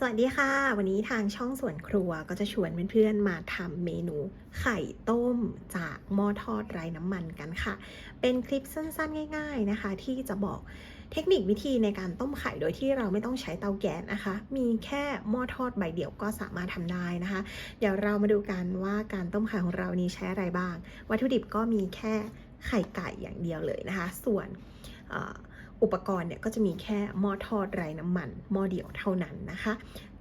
สวัสดีค่ะ วันนี้ทางช่องสวนครัวก็จะชวนเพื่อนๆมาทำเมนูไข่ต้มจากหม้อทอดไร้น้ำมันกันค่ะ เป็นคลิปสั้นๆ ง่ายๆนะคะ ที่จะบอกเทคนิควิธีในการต้มไข่โดยที่เราไม่ต้องใช้เตาแก๊สนะคะ มีแค่หม้อทอดใบเดียวก็สามารถทำได้นะคะ เดี๋ยวเรามาดูกันว่าการต้มไข่ของเรานี้ใช้อะไรบ้าง วัตถุดิบก็มีแค่ไข่ไก่อย่างเดียวเลยนะคะ ส่วนเอุปกรณ์เนี่ยก็จะมีแค่หม้อทอดไร้น้ำมันหม้อเดียวเท่านั้นนะคะ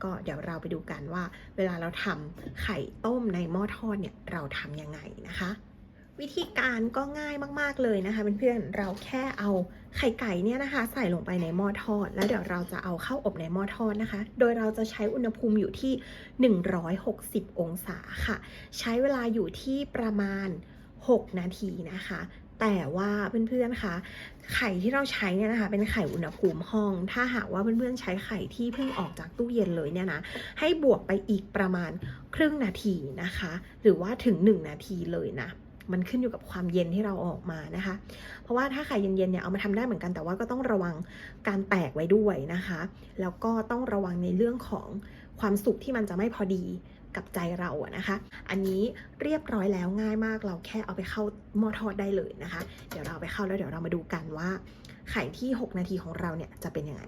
ก็เดี๋ยวเราไปดูกันว่า เวลาเราทำไข่ต้มในหม้อทอดเนี่ยเราทำยังไงนะคะ วิธีการก็ง่ายมากๆเลยนะคะเพื่อนๆเราแค่เอาไข่ไก่เนี่ยนะคะ ใส่ลงไปในหม้อทอด แล้วเดี๋ยวเราจะเอาเข้าอบในหม้อทอดนะคะ โดยเราจะใช้อุณหภูมิอยู่ที่ 160 องศาค่ะ ใช้เวลาอยู่ที่ประมาณ 6 นาทีนะคะ แต่ว่าเพื่อนๆคะไข่ที่เราใช้เนี่ยนะคะเป็นไข่อุณหภูมิห้อง ถ้าหากว่าเพื่อนๆใช้ไข่ที่เพิ่งออกจากตู้เย็นเลยเนี่ยนะให้บวกไปอีกประมาณครึ่งนาทีนะคะ หรือว่าถึง 1 นาทีเลยนะมันขึ้นอยู่กับความเย็นที่เราอาออกมานะคะ เพราะว่าถ้าไข่เย็นๆเนี่ยเอามาทำได้เหมือนกันแต่ว่าก็ต้องระวังการแตกไว้ด้วยนะคะ แล้วก็ต้องระวังในเรื่องของความสุกที่มันจะไม่พอดี กับใจเราอะนะคะ อันนี้เรียบร้อยแล้วง่ายมากเราแค่เอาไปเข้าหม้อทอดได้เลยนะคะ เดี๋ยวเราเอาไปเข้าแล้วเดี๋ยวเรามาดูกันว่า ไข่ที่ 6 นาทีของเราเนี่ยจะเป็นยังไง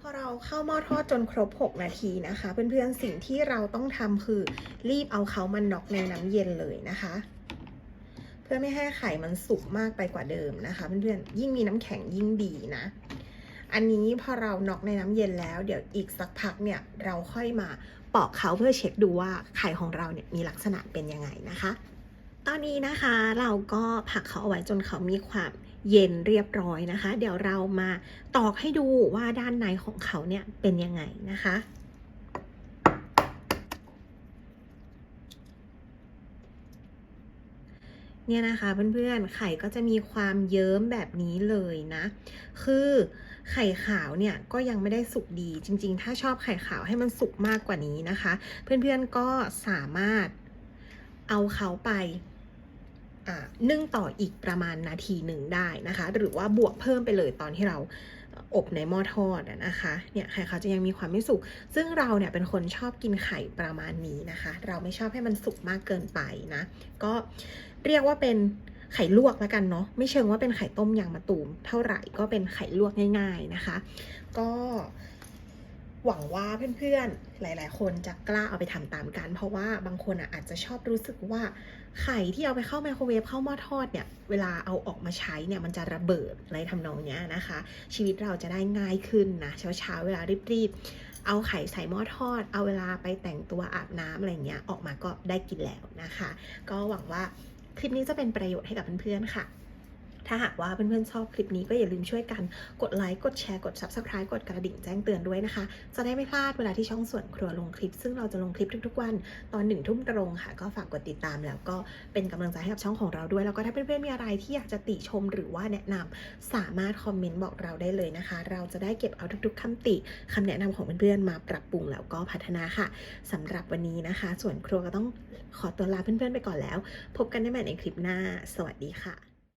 พอเราเข้าหม้อทอดจนครบ 6 นาทีนะคะ เพื่อนๆสิ่งที่เราต้องทำคือรีบเอาเขามันน็อกในน้ำเย็นเลยนะคะ เพื่อไม่ให้ไข่มันสุกมากไปกว่าเดิมนะคะ เพื่อนๆยิ่งมีน้ำแข็งยิ่งดีนะ อันนี้พอเราน็อกในน้ำเย็นแล้ว เดี๋ยวอีกสักพักเนี่ยเราค่อยมาปอกเขาเพื่อเช็คดูว่าไข่ของเราเนี่ยมีลักษณะเป็นยังไงนะคะ ตอนนี้นะคะเราก็ผักเขาเอาไว้จนเขามีความเย็นเรียบร้อยนะคะ เดี๋ยวเรามาตอกให้ดูว่าด้านในของเขาเนี่ยเป็นยังไงนะคะ เนี่ยนะคะเพื่อนๆ ไข่ก็จะมีความเยิ้มแบบนี้เลยนะ คือไข่ขาวเนี่ยก็ยังไม่ได้สุกดีจริง ๆ ถ้าชอบไข่ขาวให้มันสุกมากกว่านี้นะคะ เพื่อนๆก็สามารถเอาเขาไปนึ่งต่ออีกประมาณนาทีหนึ่งได้นะคะ หรือว่าบวกเพิ่มไปเลยตอนที่เรา อบในหม้อทอดนะคะ เนี่ยไข่เขาจะยังมีความไม่สุก ซึ่งเราเนี่ยเป็นคนชอบกินไข่ประมาณนี้นะคะ เราไม่ชอบให้มันสุกมากเกินไปนะ ก็เรียกว่าเป็นไข่ลวกแล้วกันเนาะ ไม่เชิงว่าเป็นไข่ต้มยางมะตูม เท่าไหร่ก็เป็นไข่ลวกง่าย ๆนะคะ ก็ หวังว่าเพื่อนๆ หลาย ๆ คนจะกล้าเอาไปทำตามกัน เพราะว่าบางคนอะอาจจะชอบรู้สึกว่าไข่ที่เอาไปเข้าไมโครเวฟเข้าหม้อทอดเนี่ย เวลาเอาออกมาใช้เนี่ยมันจะระเบิดอะไรทำนองเนี้ยนะคะ ชีวิตเราจะได้ง่ายขึ้นนะ เช้าๆ เวลารีบๆ เอาไข่ใส่หม้อทอด เอาเวลาไปแต่งตัวอาบน้ำอะไรเงี้ยออกมาก็ได้กินแล้วนะคะ ก็หวังว่าคลิปนี้จะเป็นประโยชน์ให้กับเพื่อนๆ ค่ะ ถ้าหากว่าเพื่อนๆชอบคลิปนี้ก็อย่าลืมช่วยกันกดไลค์ กดแชร์ กด Subscribe กดกระดิ่งแจ้งเตือนด้วยนะคะ จะได้ไม่พลาดเวลาที่ช่องส่วนครัวลงคลิป ซึ่งเราจะลงคลิปทุกๆวันตอนหนึ่งทุ่มตรงค่ะ ก็ฝากกดติดตามแล้วก็เป็นกำลังใจให้กับช่องของเราด้วย แล้วก็ถ้าเพื่อนๆมีอะไรที่อยากจะติชมหรือว่าแนะนำสามารถคอมเมนต์บอกเราได้เลยนะคะ เราจะได้เก็บเอาทุกๆคำติคำแนะนำของเพื่อนๆมาปรับปรุงแล้วก็พัฒนาค่ะสำหรับวันนี้นะคะ ส่วนครัวก็ต้องขอตัวลาเพื่อนๆไปก่อนแล้ว พบกันได้ใหม่ในคลิปหน้า สวัสดีค่ะ